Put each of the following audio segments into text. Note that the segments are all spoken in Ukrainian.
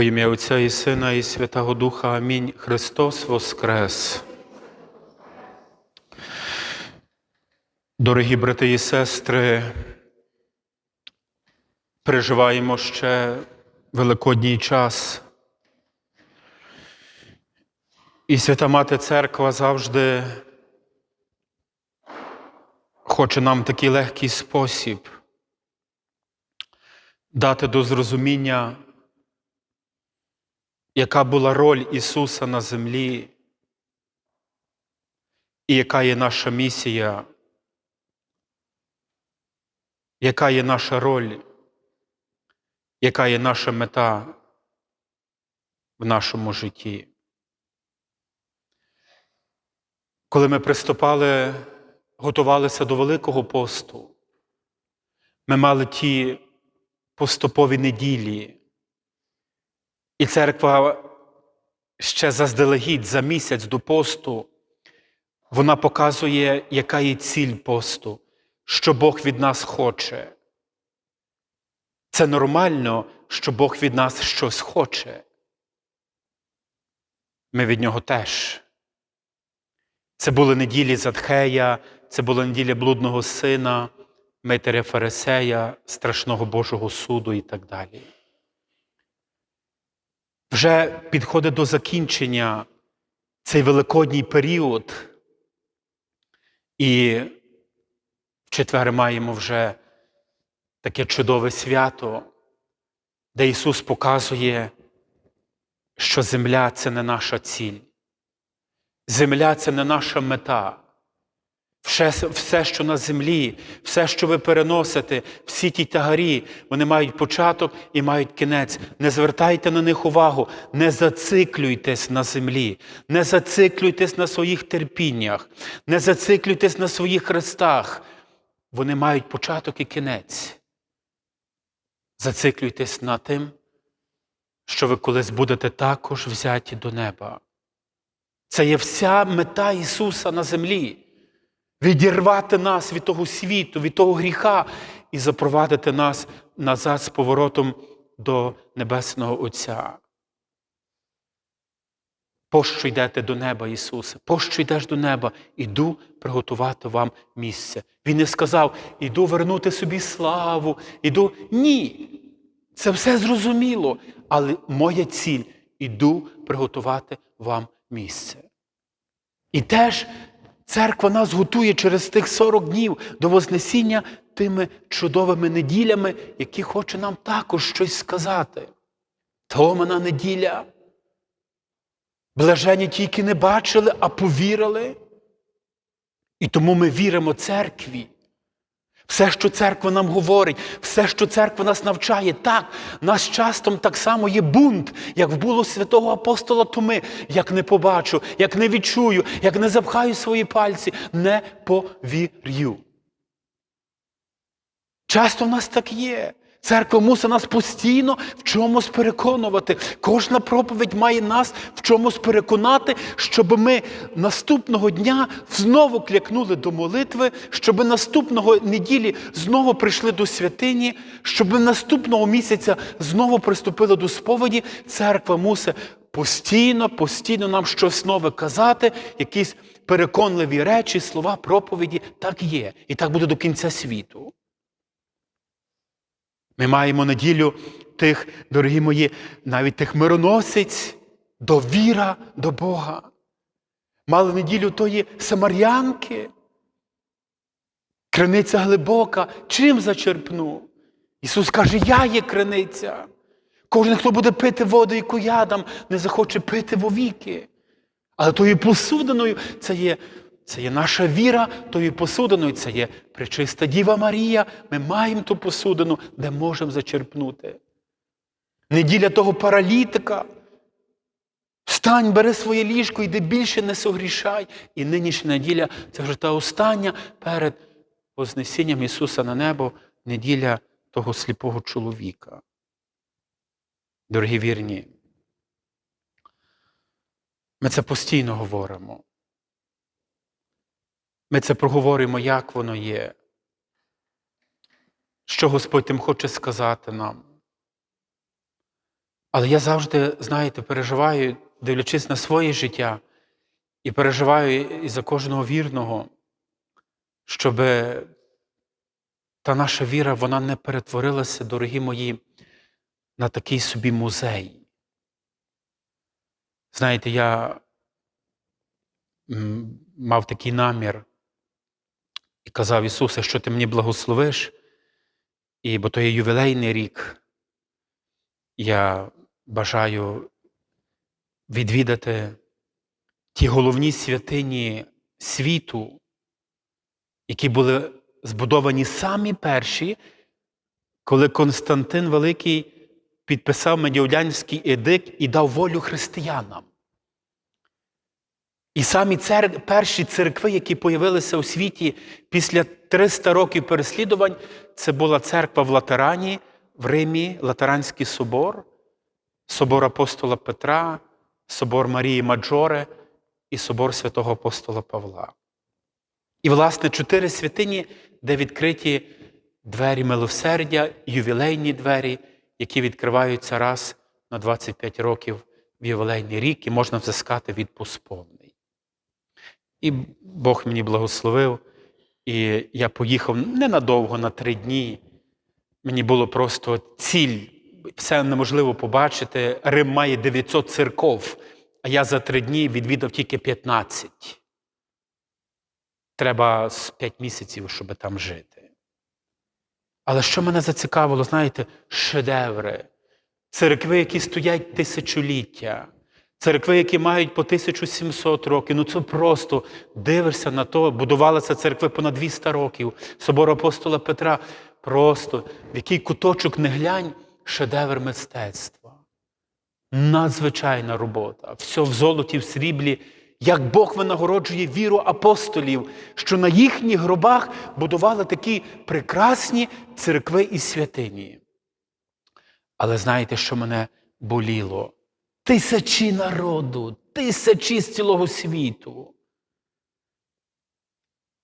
Во ім'я Отця і Сина, і Святого Духа. Амінь. Христос Воскрес. Дорогі брати і сестри, переживаємо ще Великодній час. І Свята Мати Церква завжди хоче нам такий легкий спосіб дати до зрозуміння, яка була роль Ісуса на землі, і яка є наша місія, яка є наша роль, яка є наша мета в нашому житті. Коли ми приступали, готувалися до Великого посту, ми мали ті поступові неділі. І церква ще заздалегідь за місяць до посту, вона показує, яка є ціль посту, що Бог від нас хоче. Це нормально, що Бог від нас щось хоче. Ми від нього теж. Це були неділі Задхея, це була неділя блудного сина, Митаря Фарисея, страшного Божого суду і так далі. Вже підходить до закінчення цей великодній період, і в четвер маємо вже таке чудове свято, де Ісус показує, що земля це не наша ціль. Земля це не наша мета. Все, все, що на землі, все, що ви переносите, всі ті тягарі, вони мають початок і мають кінець. Не звертайте на них увагу, не зациклюйтесь на землі, не зациклюйтесь на своїх терпіннях, не зациклюйтесь на своїх хрестах. Вони мають початок і кінець. Зациклюйтесь на тим, що ви колись будете також взяті до неба. Це є вся мета Ісуса на землі. Відірвати нас від того світу, від того гріха і запровадити нас назад з поворотом до Небесного Отця. Пощо йдете до неба, Ісусе? Пощо йдеш до неба? Іду приготувати вам місце. Він не сказав, іду вернути собі славу, іду. Ні. Це все зрозуміло. Але моя ціль іду приготувати вам місце. І теж церква нас готує через тих 40 днів до Вознесіння тими чудовими неділями, які хоче нам також щось сказати. Томана неділя. Блажені тільки не бачили, а повірили. І тому ми віримо церкві. Все, що церква нам говорить, все, що церква нас навчає, так, нас часто так само є бунт, як було святого апостола Томи. Як не побачу, як не відчую, як не запхаю свої пальці, не повірю. Часто в нас так є. Церква мусить нас постійно в чомусь переконувати. Кожна проповідь має нас в чомусь переконати, щоб ми наступного дня знову клякнули до молитви, щоб наступного неділі знову прийшли до святині, щоб наступного місяця знову приступили до сповіді. Церква мусить постійно, постійно нам щось нове казати, якісь переконливі речі, слова, проповіді. Так є. І так буде до кінця світу. Ми маємо неділю тих, дорогі мої, навіть тих мироносиць, довіра до Бога. Мали неділю тої самарянки. Криниця глибока. Чим зачерпну? Ісус каже, я є криниця. Кожен, хто буде пити воду, яку я дам, не захоче пити вовіки. Але тою посудиною це є це є наша віра, тою посудиною, це є пречиста Діва Марія. Ми маємо ту посудину, де можемо зачерпнути. Неділя того паралітика. Встань, бери своє ліжко, йди більше не согрішай. І нинішня неділя це вже та остання перед Вознесінням Ісуса на небо, неділя того сліпого чоловіка. Дорогі вірні, ми це постійно говоримо. Ми це проговоримо, як воно є, що Господь тим хоче сказати нам. Але я завжди, знаєте, переживаю, дивлячись на своє життя, і переживаю і за кожного вірного, щоб та наша віра вона не перетворилася, дорогі мої, на такий собі музей. Знаєте, я мав такий намір і казав Ісусе, що ти мені благословиш, і, бо то є ювілейний рік. Я бажаю відвідати ті головні святині світу, які були збудовані самі перші, коли Константин Великий підписав Медіолянський едикт і дав волю християнам. І самі цер... перші церкви, які появилися у світі після 300 років переслідувань, це була церква в Латерані, в Римі, Латеранський собор, собор апостола Петра, собор Марії Маджоре і собор святого апостола Павла. І, власне, чотири святині, де відкриті двері милосердя, ювілейні двері, які відкриваються раз на 25 років в ювілейний рік, і можна взискати відпуск повний. І Бог мені благословив, і я поїхав ненадовго, на три дні. Мені було просто ціль, все неможливо побачити. Рим має 900 церков, а я за три дні відвідав тільки 15. Треба з 5 місяців, щоб там жити. Але що мене зацікавило, знаєте, шедеври, церкви, які стоять тисячоліття, церкви, які мають по 1700 років. Ну це просто дивишся на то, будувалися церкви понад 200 років. Собор апостола Петра. Просто в який куточок не глянь, шедевр мистецтва. Надзвичайна робота. Все в золоті, в сріблі. Як Бог винагороджує віру апостолів, що на їхніх гробах будували такі прекрасні церкви і святині. Але знаєте, що мене боліло? Тисячі народу, тисячі з цілого світу.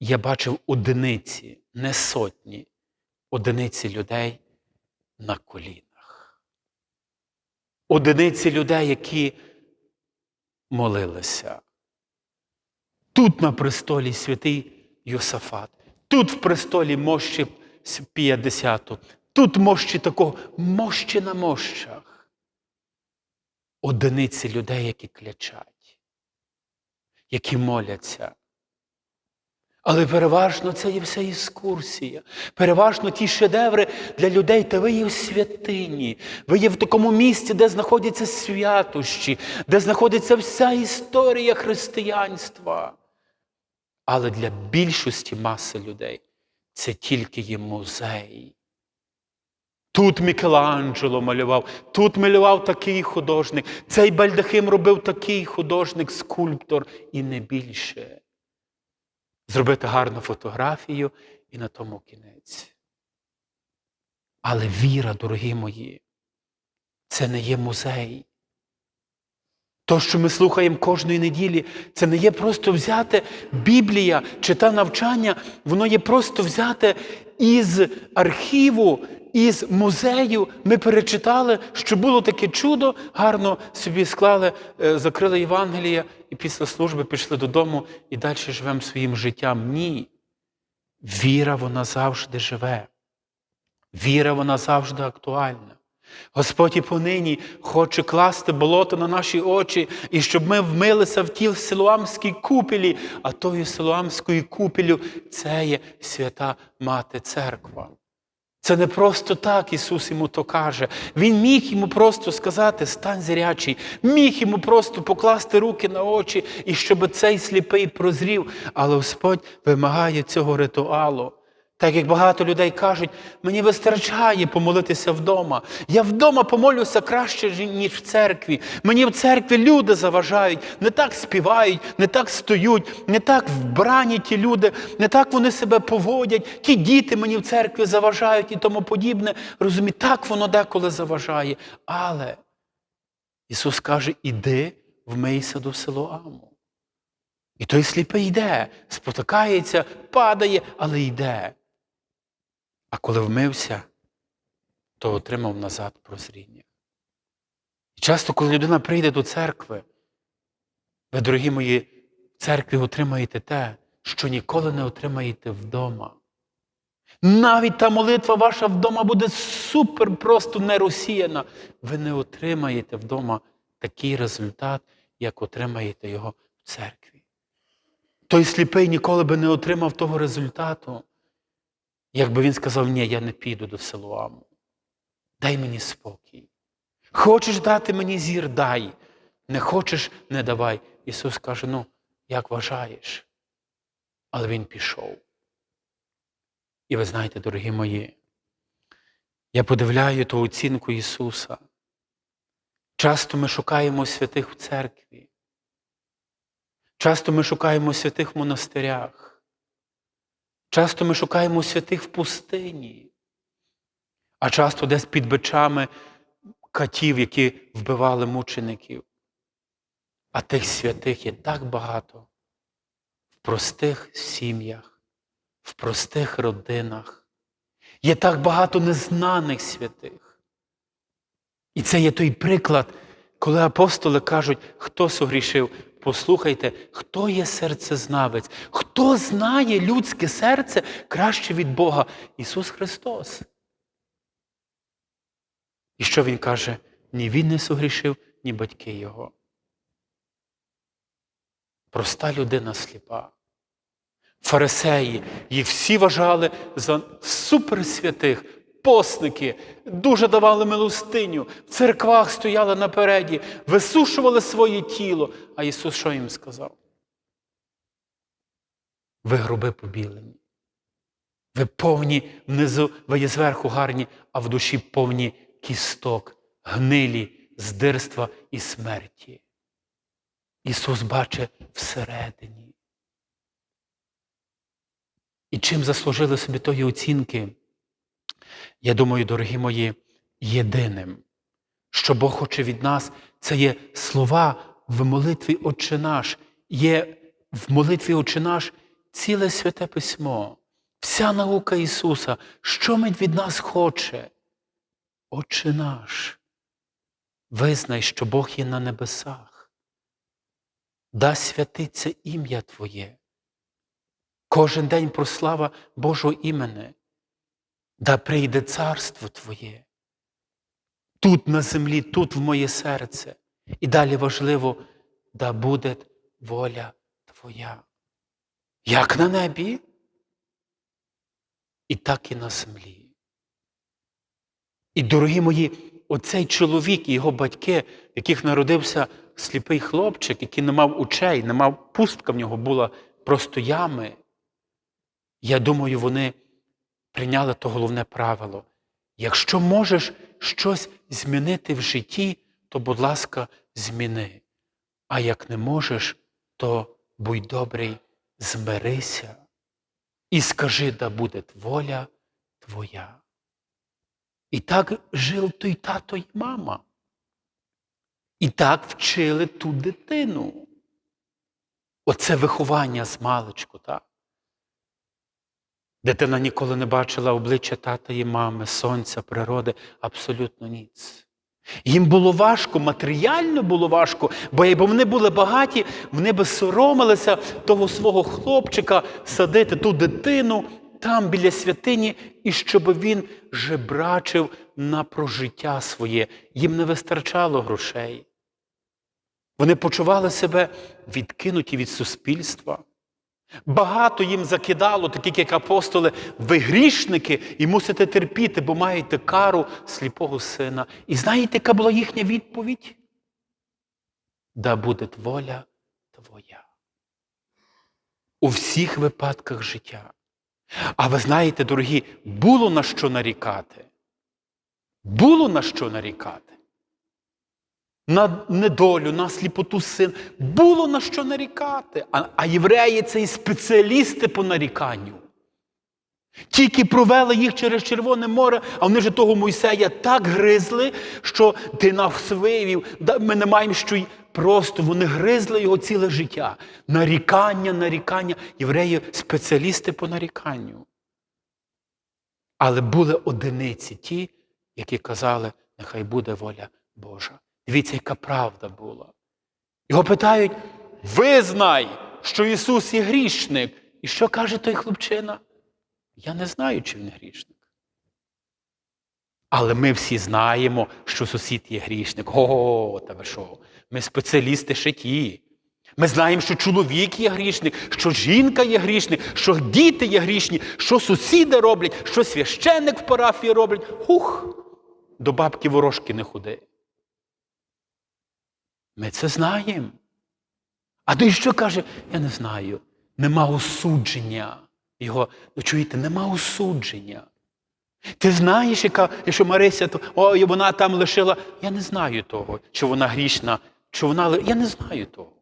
Я бачив одиниці, не сотні, одиниці людей на колінах. Одиниці людей, які молилися. Тут на престолі святий Йосафат, тут в престолі мощі П'ятдесяту, тут мощі такого, мощі на мощах. Одиниці людей, які клячать, які моляться. Але переважно це є вся іскурсія. Переважно ті шедеври для людей, та ви є в святині. Ви є в такому місці, де знаходяться святощі, де знаходиться вся історія християнства. Але для більшості маси людей це тільки є музей. Тут Мікеланджело малював, тут малював такий художник, цей Бальдахим робив такий художник, скульптор і не більше. Зробити гарну фотографію і на тому кінець. Але віра, дорогі мої, це не є музей. То, що ми слухаємо кожної неділі, це не є просто взяти Біблія чи та навчання, воно є просто взяти із архіву, із музею. Ми перечитали, що було таке чудо, гарно собі склали, е, закрили Євангелія і після служби пішли додому і далі живемо своїм життям. Ні. Віра, вона завжди живе. Віра, вона завжди актуальна. Господь і понині хоче класти болото на наші очі, і щоб ми вмилися в тіл Силуамській купелі, а тою Силуамською купелю це є свята Мати Церква. Це не просто так Ісус йому то каже. Він міг йому просто сказати, стань зрячий, міг йому просто покласти руки на очі, і щоб цей сліпий прозрів. Але Господь вимагає цього ритуалу. Так як багато людей кажуть, мені вистачає помолитися вдома. Я вдома помолюся краще, ніж в церкві. Мені в церкві люди заважають, не так співають, не так стоють, не так вбрані ті люди, не так вони себе поводять. Ті діти мені в церкві заважають і тому подібне. Розумієте, так воно деколи заважає. Але Ісус каже: іди, вмийся до Силоаму. І той сліпий йде, спотикається, падає, але йде. А коли вмився, то отримав назад прозріння. І часто, коли людина прийде до церкви, ви, дорогі мої, в церкві отримаєте те, що ніколи не отримаєте вдома. Навіть та молитва ваша вдома буде супер просто не розсіяна. Ви не отримаєте вдома такий результат, як отримаєте його в церкві. Той сліпий ніколи би не отримав того результату, якби він сказав, ні, я не піду до Силуаму. Дай мені спокій. Хочеш дати мені зір, дай. Не хочеш, не давай. Ісус каже: ну, як вважаєш? Але Він пішов. І ви знаєте, дорогі мої, я подивляю ту оцінку Ісуса. Часто ми шукаємо святих в церкві. Часто ми шукаємо святих в монастирях. Часто ми шукаємо святих в пустині. А часто десь під бичами катів, які вбивали мучеників. А тих святих є так багато в простих сім'ях, в простих родинах. Є так багато незнаних святих. І це є той приклад, коли апостоли кажуть, хто согрішив, послухайте, хто є серцезнавець, хто знає людське серце краще від Бога? Ісус Христос. І що Він каже? Ні Він не согрішив, ні батьки Його. Проста людина сліпа. Фарисеї, їх всі вважали за суперсвятих, постники, дуже давали милостиню, в церквах стояли напереді, висушували своє тіло. А Ісус що їм сказав? Ви груби побілені. Ви повні внизу, ви є зверху гарні, а в душі повні кісток, гнилі, здирства і смерті. Ісус бачить всередині. І чим заслужили собі тої оцінки? Я думаю, дорогі мої, єдиним, що Бог хоче від нас, це є слова в молитві Отче наш, є в молитві Отче наш ціле святе письмо, вся наука Ісуса, що Він від нас хоче. Отче наш, визнай, що Бог є на небесах. Да святиться ім'я Твоє. Кожен день прослава Божого імени. Да прийде царство Твоє. Тут на землі, тут в моє серце. І далі важливо, да буде воля Твоя. Як на небі, і так і на землі. І, дорогі мої, оцей чоловік і його батьки, в яких народився сліпий хлопчик, який не мав очей, не мав пустка в нього була просто ями. Я думаю, вони прийняли то головне правило. Якщо можеш щось змінити в житті, то, будь ласка, зміни. А як не можеш, то будь добрий, змирися і скажи, да буде воля твоя. І так жив той тато й мама. І так вчили ту дитину. Оце виховання з маличку, так? Дитина ніколи не бачила обличчя тата і мами, сонця, природи, абсолютно ніц. Їм було важко, матеріально було важко, бо якби вони були багаті, вони би соромилися того свого хлопчика садити ту дитину там біля святині, і щоб він жебрачив на прожиття своє. Їм не вистачало грошей. Вони почували себе відкинуті від суспільства. Багато їм закидало, такі як апостоли, ви грішники і мусите терпіти, бо маєте кару сліпого сина. І знаєте, яка була їхня відповідь? Да буде воля твоя. У всіх випадках життя. А ви знаєте, дорогі, було на що нарікати. Було на що нарікати. На недолю, на сліпоту син. Було на що нарікати. А, а євреї це і спеціалісти по наріканню. Тільки провели їх через Червоне море, а вони ж того Мойсея так гризли, що ти нас вивів, ми не маємо що й. Просто вони гризли його ціле життя. Нарікання, нарікання. Євреї спеціалісти по наріканню. Але були одиниці ті, які казали, нехай буде воля Божа. Дивіться, яка правда була. Його питають: визнай, що Ісус є грішник. І що каже той хлопчина? Я не знаю, чи він грішник. Але ми всі знаємо, що сусід є грішник. О, та ви що? Ми спеціалісти ще ті. Ми знаємо, що чоловік є грішник, що жінка є грішник, що діти є грішні, що сусіди роблять, що священник в парафії роблять. Хух! До бабки ворожки не ходи. Ми це знаємо. А той що каже? Я не знаю. Нема осудження. Його, ну чуєте, нема осудження. Ти знаєш, яка, якщо Марися, то ой, вона там лишила. Я не знаю того, чи вона грішна, чи вона. Я не знаю того.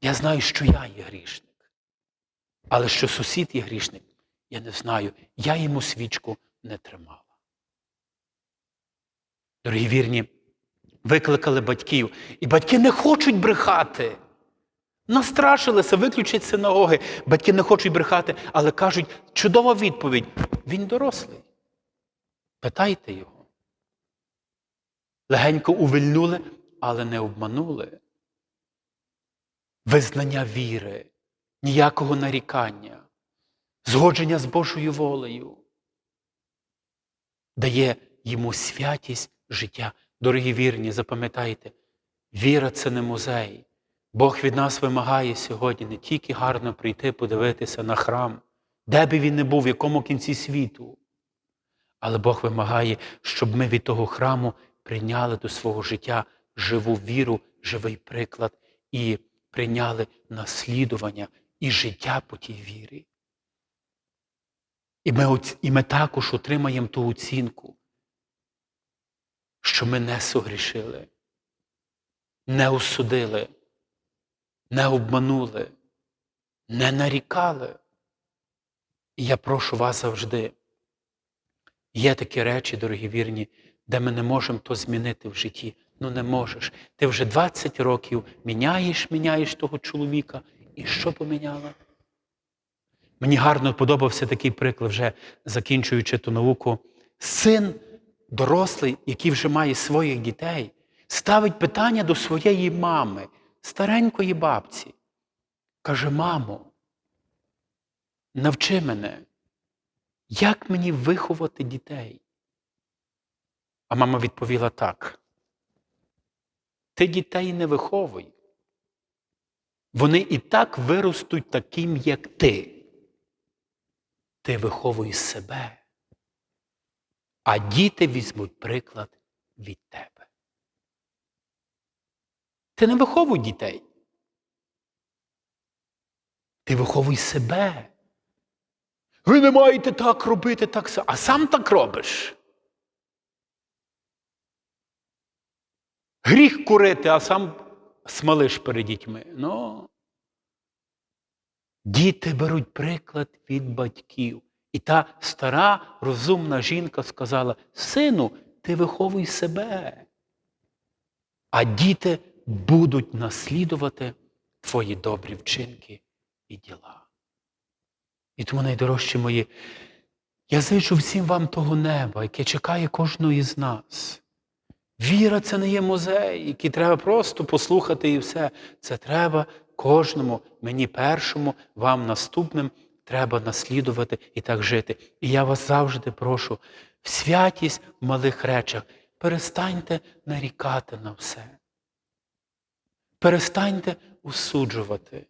Я знаю, що я є грішник. Але що сусід є грішник, я не знаю. Я йому свічку не тримала. Дорогі вірні, викликали батьків, і батьки не хочуть брехати. Настрашилися, виключать синагоги. Батьки не хочуть брехати, але кажуть, чудова відповідь. Він дорослий. Питайте його. Легенько увильнули, але не обманули. Визнання віри, ніякого нарікання, згодження з Божою волею дає йому святість життя. Дорогі вірні, запам'ятайте, віра це не музей. Бог від нас вимагає сьогодні не тільки гарно прийти подивитися на храм, де би він не був, в якому кінці світу. Але Бог вимагає, щоб ми від того храму прийняли до свого життя живу віру, живий приклад і прийняли наслідування і життя по тій вірі. І ми, і ми також отримаємо ту оцінку, що ми не согрішили, не осудили, не обманули, не нарікали. І я прошу вас завжди. Є такі речі, дорогі вірні, де ми не можемо то змінити в житті. Ну не можеш. Ти вже 20 років міняєш, міняєш того чоловіка. І що поміняла? Мені гарно подобався такий приклад, вже закінчуючи ту науку. Син дорослий, який вже має своїх дітей, ставить питання до своєї мами, старенької бабці. Каже: мамо, навчи мене, як мені виховати дітей? А мама відповіла так. Ти дітей не виховуй. Вони і так виростуть таким, як ти. Ти виховуй себе. А діти візьмуть приклад від тебе. Ти не виховуй дітей. Ти виховуй себе. Ви не маєте так робити, так само. А сам так робиш. Гріх курити, а сам смалиш перед дітьми. Ну, діти беруть приклад від батьків. І та стара розумна жінка сказала: Сину, ти виховуй себе. А діти будуть наслідувати твої добрі вчинки і діла. І тому, найдорожчі мої, я зичу всім вам того неба, яке чекає кожного із нас. Віра це не є музей, який треба просто послухати і все. Це треба кожному, мені першому, вам наступним, треба наслідувати і так жити. І я вас завжди прошу, в святість в малих речах перестаньте нарікати на все. Перестаньте осуджувати.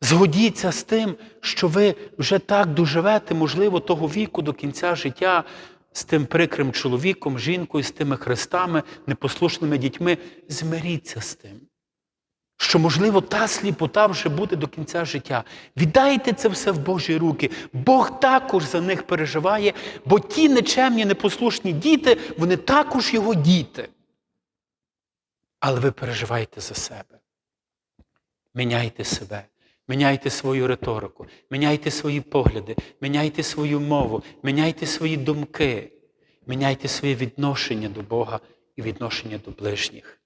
Згодіться з тим, що ви вже так доживете, можливо, того віку до кінця життя з тим прикрим чоловіком, жінкою, з тими хрестами, непослушними дітьми. Змиріться з тим, що, можливо, та сліпота вже буде до кінця життя. Віддайте це все в Божі руки. Бог також за них переживає, бо ті нечемні, непослушні діти, вони також його діти. Але ви переживайте за себе. Міняйте себе. Міняйте свою риторику, міняйте свої погляди, міняйте свою мову, міняйте свої думки, міняйте своє відношення до Бога і відношення до ближніх.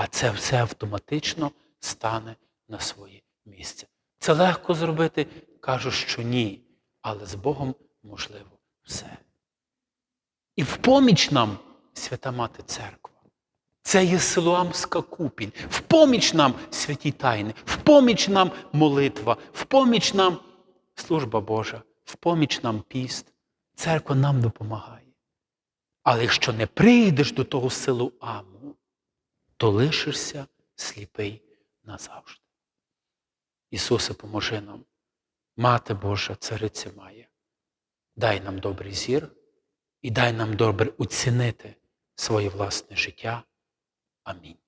А це все автоматично стане на своє місце. Це легко зробити, кажу, що ні, але з Богом можливо все. І в поміч нам свята Мати Церква. Це є Силуамська купіль. В поміч нам святі тайни, в поміч нам молитва, в поміч нам служба Божа, в поміч нам піст. Церква нам допомагає. Але якщо не прийдеш до того Силуаму, то лишишся сліпий назавжди. Ісусе, поможи нам. Мати Божа, цариця має. Дай нам добрий зір і дай нам добре оцінити своє власне життя. Амінь.